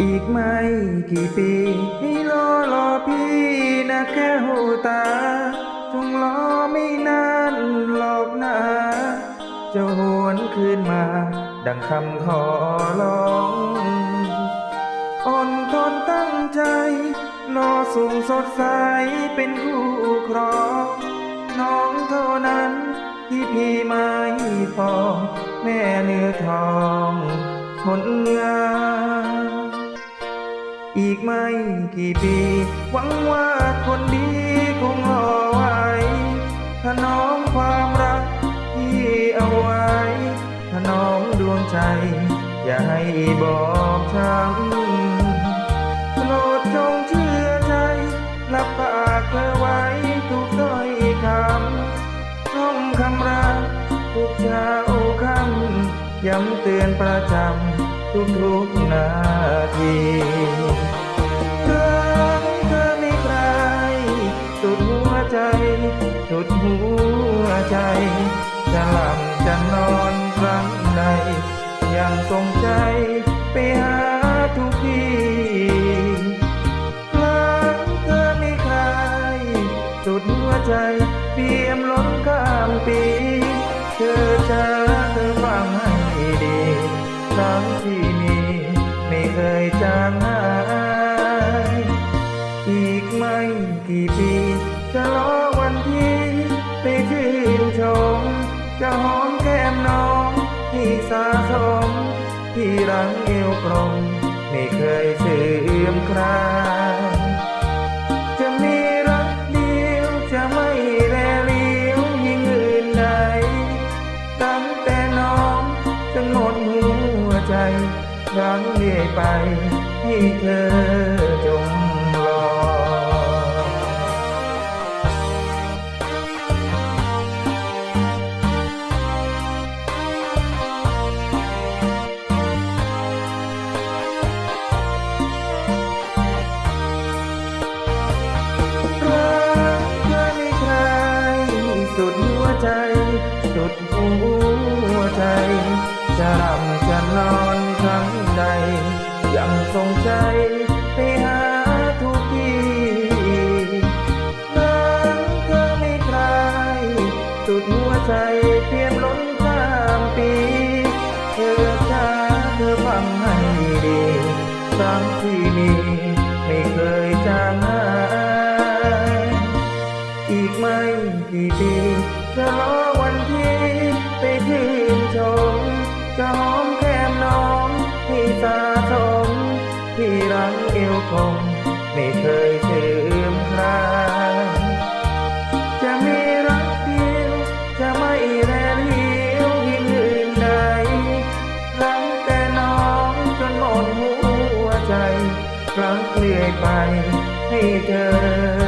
อีกไม่กี่ปีให้รอรอพี่นะแค่หูตา จงรอไม่นานหรอกนะจะหวนคืนมา ดังคำขอร้องอดทนตั้งใจ รอสูงสดใสเป็นคู่ครองน้องเท่านั้นที่พี่ไม่พอแม่เนื้อทองคนงาม อีกไม่กี่ปี หวังว่าคนดีคงรอไว้ถนอมความรักที่เอาไว้ถนอมดวงใจ อย่าให้บอบช้ำโปรดจงเชื่อใจ รับปากเธอไว้ทุกถ้อยคำน้อมคำรักทุกเช้าคำย้ำเตือนประจำ ทุกทุกนาทีเธอเธอไม่ใครสุดหัวใจ สุดหัวใจ จะหลับจะนอนครั้งใดยังทรงใจไปหาทุกทีครั้งเธอไม่ใครสุดหัวใจเปี่ยมล้นข้ามปี ครั้งที่มีไม่เคยจางหายอีกไม่กี่ปีจะรอวันที่ไปชื่นชม จะหอมแก้มน้องที่สะสมที่รังเอวกลมไม่เคยเสื่อมคลาย รังเรื่อยไปให้เธอจง สุดหัวใจ สุดหัวใจ จะรำจะนอนครั้งใด ยังทรงใจไปหาทุกทีรักเธอไม่ใครสุดหัวใจเพียมล้นข้ามปี เธอจ้าเธอฟังให้ดีครั้งที่มี คงไม่เคยลืมคลาจะมีรักเดียว จะไม่แลเลี้ยวยิ่งอื่นใดรักแต่น้องจนหมดหัวใจรักเรื่อยไปให้เธอ